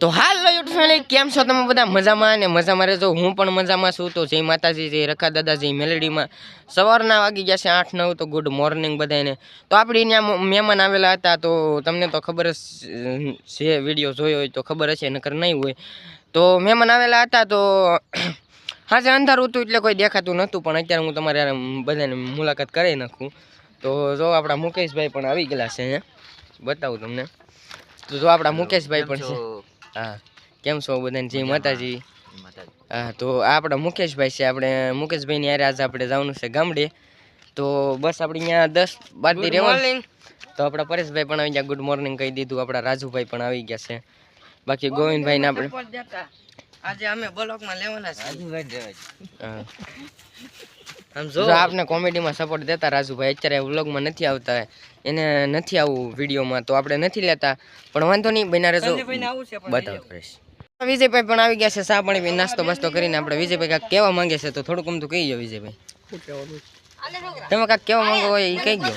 તો હાલ યુટ ફેમિલી કેમ છો તમે બધા? મજામાં અને મજામાં રહેજો. હું પણ મજામાં છું. તો જય માતાજી, જય રખા દાદાજી મેલેડીમાં. સવારના વાગી ગયા છે આઠ, નવ, તો ગુડ મોર્નિંગ બધાને તો આપણે ત્યાં મહેમાન આવેલા હતા, તો તમને તો ખબર છે વીડિયો જોયો હોય તો ખબર હશે, નકર નહીં હોય. તો મહેમાન આવેલા હતા, તો હાજર અંધારું હતું એટલે કોઈ દેખાતું નહોતું, પણ અત્યારે હું તમારે બધાને મુલાકાત કરી નાખું. તો જો આપણા મુકેશભાઈ પણ આવી ગયેલા છે બતાવું તમને. તો જો આપણા મુકેશભાઈ પણ છે? હા. કેમ છો બધાને? જય માતાજી. હા તો આપણે મુકેશભાઈ છે. આપણે મુકેશભાઈ ની આજે આપણે જવાનું છે ગામડે. તો બસ આપણે અહીંયા દસ બારથી રહેવાનું. તો આપણા પરેશભાઈ પણ આવી ગયા. ગુડ મોર્નિંગ કહી દીધું. આપણા રાજુભાઈ પણ આવી ગયા છે. બાકી ગોવિંદભાઈ ને આપણે આજે અમે બ્લોકમાં લેવાના છે. જો આપને કોમેડીમાં સપોર્ટ દેતા રાજુભાઈ અત્યારે વ્લોગમાં નથી આવતા. એને નથી આવું વિડીયોમાં તો આપણે નથી લેતા. પણ વાંધો નહીં બન્યા રહેજો. બતાવો છે પણ બતાવ કરીશ. વિજયભાઈ પણ આવી ગયા છે સા પાણી નાસ્તો બાસ્તો કરીને આપણે વિજયભાઈ કાંક કહેવા માંગે છે તો થોડુંક અમથું કહી ગયો વિજયભાઈ. તમે કાંક કહેવા માંગો હોય એ કહી ગયો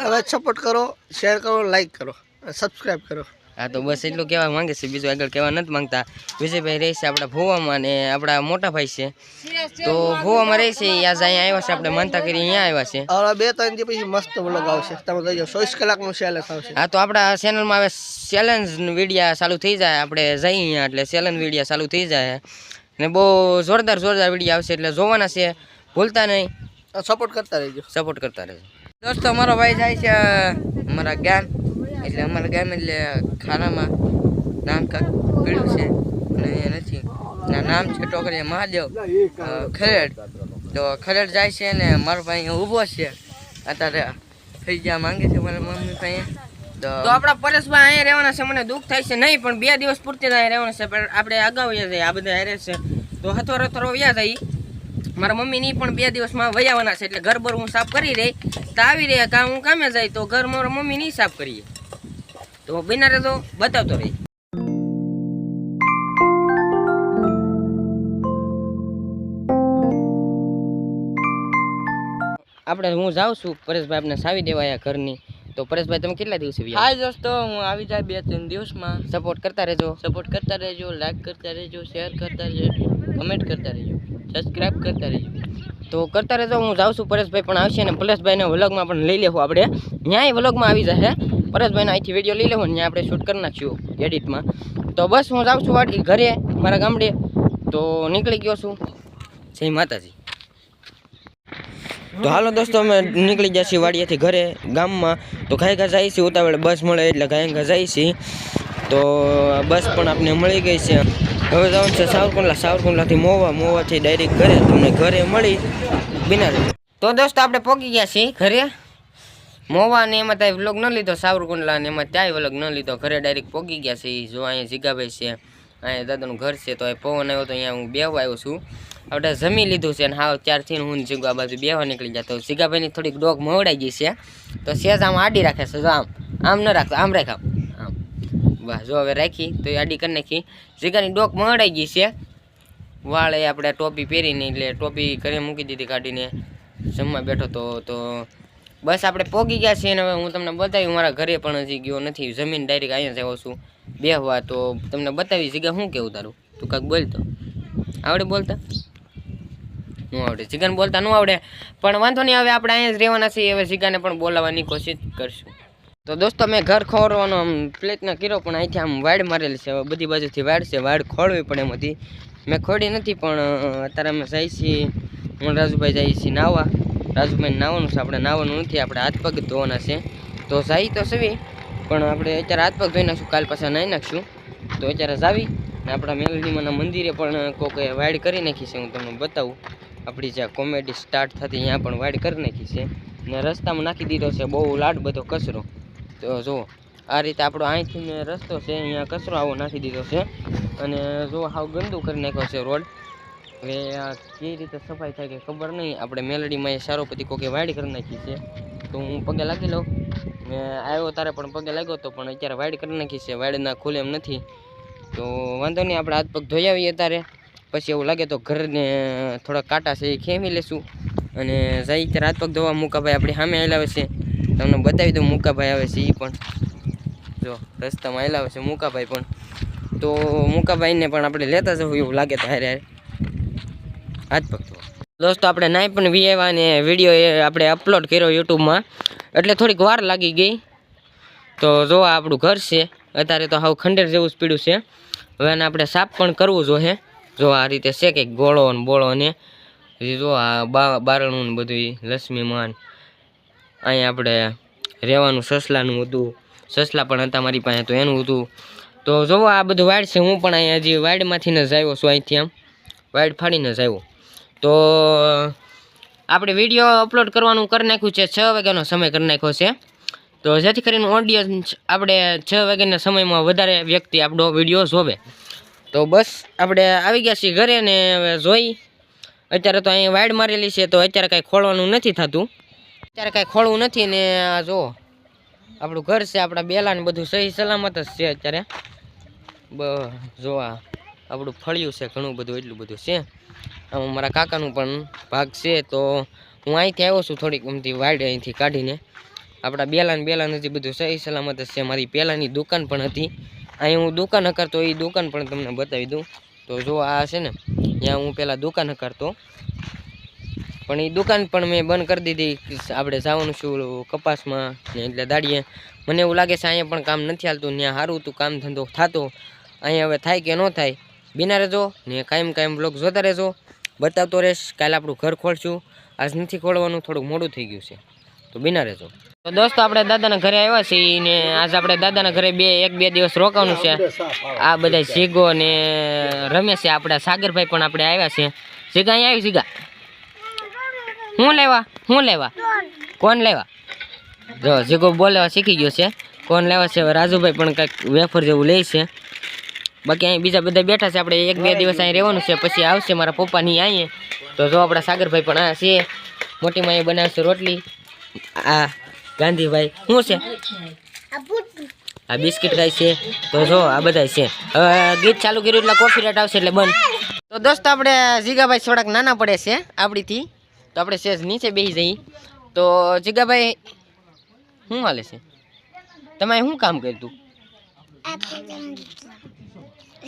હવે સપોર્ટ કરો શેર કરો લાઈક કરો સબસ્ક્રાઇબ કરો. હા તો બસ એટલું કહેવા માંગે છે બીજું આગળ કહેવા નથી માંગતા. વિજયભાઈ રહે છે આપણા ભુવામાં ને આપણા મોટા ભાઈ છે. તો ભુવામાં રહે છે આજ અહીંયા આવ્યા છે આપણે માનતા કરી અહીંયા આવ્યા છે. હવે બે ત્રણ દી પછી મસ્ત વ્લોગ આવશે. તમે જોજો ચોવીસ કલાકનું ચેલેન્જ આવશે. હા તો આપણા ચેનલમાં હવે ચેલેન્જ વિડીયા ચાલુ થઈ જાય આપણે જઈએ અહીંયા એટલે ચેલેન્જ વિડીયા ચાલુ થઈ જાય. ને બહુ જોરદાર જોરદાર વીડિયો આવશે એટલે જોવાના છે ભૂલતા નહીં. સપોર્ટ કરતા રહેજો. સપોર્ટ કરતા રહેજો. દોસ્તો અમારો ભાઈ જાય છે અમારા ગામ. એટલે અમારા ગામ એટલે ખાનામાં નામ કાંક છે. અને અહીંયા નથી. નામ છે ટોકરીયા મહાદેવ ખરેડ. તો ખરેડ જાય છે ને મારો ભાઈ અહીંયા ઊભો છે. અત્યારે થઈ ગયા માંગે છે મારા મમ્મી ભાઈ તો આપણા પરેશભાઈ અહીંયા રહેવાના છે. મને દુઃખ થાય છે નહીં, પણ બે દિવસ પૂરતી અહીંયા રહેવાના છે. પણ આપણે અગાઉ જાય આ બધા હારે છે. તો હથોરો હથોરો વ્યા જઈ મારા મમ્મીની પણ બે દિવસમાં વયાવાના છે. એટલે ઘર બર હું સાફ કરી રહી. તો આવી રહ્યા, કાં હું કામે જાય? તો ઘર મારા મમ્મી નહીં સાફ કરીએ. તો બિના તો બતાવતો રહી. આપણે હું જાઉં છું પરેશભાઈ આપણે સાવી દેવાયા ઘરની. તો પરેશભાઈ તમે કેટલા દિવસે હા દોસ્તો હું આવી જાય બે ત્રણ દિવસમાં. સપોર્ટ કરતા રહેજો. સપોર્ટ કરતા રહેજો લાઈક કરતા રહેજો શેર કરતા રહેજો કમેન્ટ કરતા રહેજો સબસ્ક્રાઇબ કરતા રહેજો. તો કરતા રહેજો હું જાઉં છું પરેશભાઈ પણ આવશે અને પરેશભાઈને વ્લોગમાં પણ લઈ લેવું આપણે. ન્યાય વ્લોગમાં આવી જશે. પરેશભાઈને અહીંથી વીડિયો લઈ લેવું ને આપણે શૂટ કરી નાખ્યું એડિટમાં તો બસ હું જાઉં છું વાડી ઘરે, મારા ગામડે. તો નીકળી ગયો છું. જય માતાજી. તો હાલો દોસ્તો, અમે નીકળી ગયા છીએ વાડિયાથી ઘરે, ગામમાં. તો ઘાય ઘા જાય છીએ, ઉતાવળે બસ મળે એટલે ઘાય ઘા જાય છીએ. તો બસ પણ આપણે મળી ગઈ છે. હવે જવાનું છે સાવરકુંડલા. સાવરકુંડલાથી મોવા, મોવાથી ડાયરેક્ટ ઘરે, તમને ઘરે મળી, બિના. તો દોસ્તો, આપણે પહોંચી ગયા છીએ ઘરે. મોવા ને એમાં ત્યાં વ્લોગ ન લીધો સાવરકુંડલા ને એમાં ત્યાંય વ્લોગ ન લીધો. ઘરે ડાયરેક્ટ પોગી ગયા છે જો અહીંયા જીગાભાઈ છે, અહીંયા દાદાનું ઘર છે તો પવન આવ્યો તો અહીંયા હું બેવા આવ્યો છું. આપણે જમી લીધું છે અને હા ત્યારથી હું જીગો આ બાજુ બેહવા નીકળી ગયા. તો જીગાભાઈની થોડીક ડોગ મવડાઈ ગઈ છે. તો સેજ આમ આડી રાખે છે આમ આમ ન રાખતો આમ રાખ. આમ, વાહ, જો હવે રાખી, તો એ આડી કરી નાખી. જીગાની ડોક મવડાઈ ગઈ છે. વાળ આપણે ટોપી પહેરીને એટલે ટોપી ઘરે મૂકી દીધી કાઢીને. જમવા બેઠો તો તો બસ આપણે પોગી ગયા છીએ અને હવે હું તમને બતાવી મારા ઘરે પણ હજી ગયો નથી. જમીન ડાયરેક્ટ અહીંયા આવ્યો છું. બેહવા તો તમને બતાવી જગ્યા શું કેવું તારું? તું કાંઈક બોલતો આવડે બોલતા? ન આવડે. જીગાને બોલતા ન આવડે. પણ વાંધો નહીં, હવે આપણે અહીંયા જ રહેવાના છીએ. હવે જીગાને પણ બોલાવવાની કોશિશ કરશું. તો દોસ્તો, મેં ઘર ખોરવાનો આમ પ્રયત્ન કર્યો, પણ અહીંથી આમ વાડ મારેલી છે. હવે બધી બાજુથી વાડ છે. વાડ ખોળવી પડે એમાંથી મેં ખોડી નથી, પણ અત્યારે અમે જઈએ છીએ. હું રાજુભાઈ જઈએ છીએ નાવા. રાજુભાઈ નાવાનું છે, આપણે નાવાનું નથી, આપણે હાથ પગ ધોવાના છે. તો જાવી તો સવી, પણ આપણે અત્યારે હાથ પગ ધોઈ નાખશું, કાલ પાછા નાહી નાખશું. તો અત્યારે જાવી, ને આપણા મેલડીમાના મંદિરે પણ કોઈક વાઇડ કરી નાખી છે, હું તમને બતાવું. આપણી જ્યાં કોમેડી સ્ટાર્ટ થતી, ત્યાં પણ વાઇડ કરી નાખી છે. ને રસ્તામાં નાખી દીધો છે, બહુ લાડ બધો કચરો. તો જુઓ, આ રીતે આપણો અહીંથી રસ્તો છે, અહીંયા કચરો આવો નાખી દીધો છે. અને જો હાવ ગંદુ કરી નાખ્યો છે રોડ. હવે કેવી રીતે સફાઈ થાય કે ખબર નહીં, આપણે મેલડીમાં એ સારોપતિ કોકે વાડ કરી નાખી છે. તો હું પગે લાગી લઉં. મેં આવ્યો તારે પણ પગે લાગ્યો હતો પણ અત્યારે વાડ કરી નાખી છે વાડના ખુલે એમ નથી. તો વાંધો નહીં, આપણે હાથ પગ ધોઈ આવીએ તારે. પછી એવું લાગે તો ઘરને થોડા કાંટા છે એ ખેમી લેશું. અને જઈ ત્યારે હાથ પગ ધોવા મુકાભાઈ આપણી સામે આવેલા છે. તમને બતાવી દઉં, મુકાભાઈ આવે છે એ પણ. જો, રસ્તામાં આવેલા છે મુકાભાઈ પણ. તો મુકાભાઈને પણ આપણે લેતા જવું એવું લાગે તો હાથ દોસ્તો, આપણે નાઈ પણ વીએવા અને વીડિયો એ આપણે અપલોડ કર્યો યુટ્યુબમાં. એટલે થોડીક વાર લાગી ગઈ. તો જો આ આપણું ઘર છે. અત્યારે તો હાવ ખંડેર જેવું જ પીડ્યું છે. હવે એને આપણે સાફ પણ કરવું જોઈએ જો આ રીતે છે કે ગોળો ને બોળો ને. જો આ બારણું ને બધું લક્ષ્મીમાન અહીંયા આપણે રહેવાનું સસલાનું હતું. સસલા પણ હતા મારી પાસે તો એનું હતું. તો જોવો આ બધું વાડ છે. હું પણ અહીંયા હજી વાડમાંથી જ આવ્યો છું અહીંથી આમ. વાડ ફાડીને જ આવ્યો. તો આપણે વીડિયો અપલોડ કરવાનું કરી નાખ્યું છે, છ વાગ્યાનો સમય કરી નાખ્યો છે. તો જેથી કરીને ઓડિયન્સ આપણે છ વાગ્યાના સમયમાં વધારે વ્યક્તિ આપણો વીડિયો જોવે. તો બસ, આપણે આવી ગયા છીએ ઘરે ને હવે જોઈ, અત્યારે તો અહીં વાઇડ મારેલી છે, તો અત્યારે કાંઈ ખોલવાનું નથી થતું. અત્યારે કાંઈ ખોલવું નથી ને જો આપણું ઘર છે, આપણા બેલા ને બધું સહી સલામત જ છે અત્યારે. જો આ, આપણું ફળિયું છે, ઘણું બધું, એટલું બધું છે. આમાં મારા કાકાનું પણ ભાગ છે, તો હું અહીંથી આવ્યો છું થોડીક અમથી વાડ અહીંથી કાઢીને. આપણા બેલાન બેલાન હજી બધું સહી સલામત છે, મારી પહેલાંની દુકાન પણ હતી. અહીં હું દુકાન કરતો એ દુકાન પણ તમને બતાવી દઉં. તો જો આ છે ને, ત્યાં હું પહેલાં દુકાન કરતો પણ એ દુકાન પણ મેં બંધ કરી દીધી આપણે જવાનું છું કપાસમાં એટલે દાડીએ. મને એવું લાગે છે અહીંયા પણ કામ નથી હાલતું, ત્યાં સારું હતું, કામ ધંધો થતો. અહીંયા હવે થાય કે ન થાય બિના રહેજો ને કાયમ કાયમ બ્લોગ જોતા રહેજો. બતાવતો રહેશ, કાલે આપણું ઘર ખોલશું. આજ નથી ખોલવાનું, થોડુંક મોડું થઈ ગયું છે. તો બિના રહેજો. તો દોસ્તો, આપણે દાદાના ઘરે આવ્યા છીએ ને આજ આપણે દાદાના ઘરે બે, એક બે દિવસ રોકાવાનું છે. આ બધા જીગો ને રમે છે, આપણા સાગરભાઈ પણ આપણે આવ્યા છે. જીગા અહીંયા આવી, જીગા. હું લેવા? હું લેવા? કોણ લેવા? જો, જીગો બોલેવા શીખી ગયો છે. કોણ લેવા છે? રાજુભાઈ પણ કંઈક વેફર જેવું લે છે. બાકી અહીં બીજા બધા બેઠા છે. આપણે એક બે દિવસ અહીં રહેવાનું છે પછી આવશે મારા પપ્પાની અહીંયા તો જો આપણા સાગરભાઈ પણ આ છે. મોટી માએ બનાવશે રોટલી. આ ગાંધીભાઈ શું છે? આ બિસ્કિટ ખાય છે. તો જો આ બધા છે. ગીત ચાલુ કર્યું એટલે કોફી રેટ આવશે એટલે બંધ. તો દોસ્તો આપણે જીગાભાઈ થોડાક નાના પડે છે આપણીથી. તો આપણે સેજ નીચે બેસી જઈએ તો જીગાભાઈ શું હાલે છે? તમે શું કામ કર્યું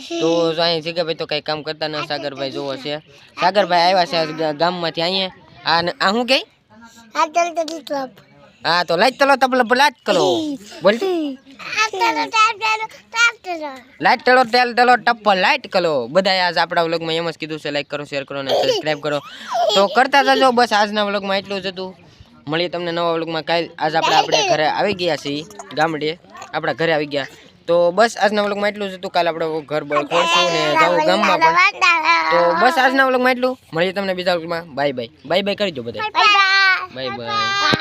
તું તો જો અહીં જીગાભાઈ તો કઈ કામ કરતા ન સાગરભાઈ જોવો છે. સાગરભાઈ આવ્યા છે ગામ ગામમાંથી અહીંયા. આ શું કઈ હા તો લાઈટ તલો તબલ લાઈટ કરો બોલ લાઈટ તળો તેલ તળો ટપ્પલ લાઈટ કરો બધા આજ આપણા વ્લોગમાં એમ જ કીધું છે લાઈક કરો શેર કરો અને સબસ્ક્રાઈબ કરો. તો કરતા જજો બસ આજના વ્લોગમાં એટલું જ હતું. મળીએ તમને નવા વ્લોગમાં. કાલ આજ આપણે આપણે ઘરે આવી ગયા છીએ ગામડે. આપણા ઘરે આવી ગયા. તો બસ આજના વ્લોગમાં એટલું જ હતું. કાલે આપણે ઘર બર ખોલશું ને જવું ગામમાં પણ. તો બસ આજના વ્લોગમાં એટલું. મળીએ તમને બીજા વ્લોગમાં. Bye bye. બાય બાય કરી દો બધા બાય બાય.